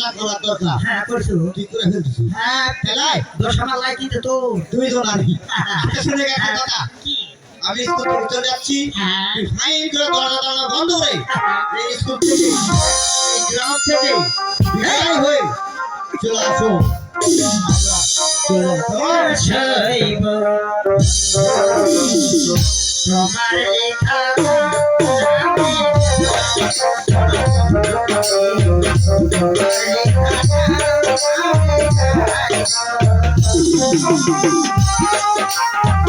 কাজ করার দরকার। হ্যাঁ করছ। ঠিক করে ফেলতেছি হ্যাঁ খেলায় দশ আমার লাইকি তো তো। তুমি তো নানি শুনে গেছে কথা। আমি স্কুল থেকে চলে যাচ্ছি। হ্যাঁ। ফাইন করে দরজা দরজা বন্ধ করে এই স্কুল থেকে এই গ্রাম থেকে বিদায় হয়ে চলে আসো। তোমার শৈব। তোমার লেখা আমি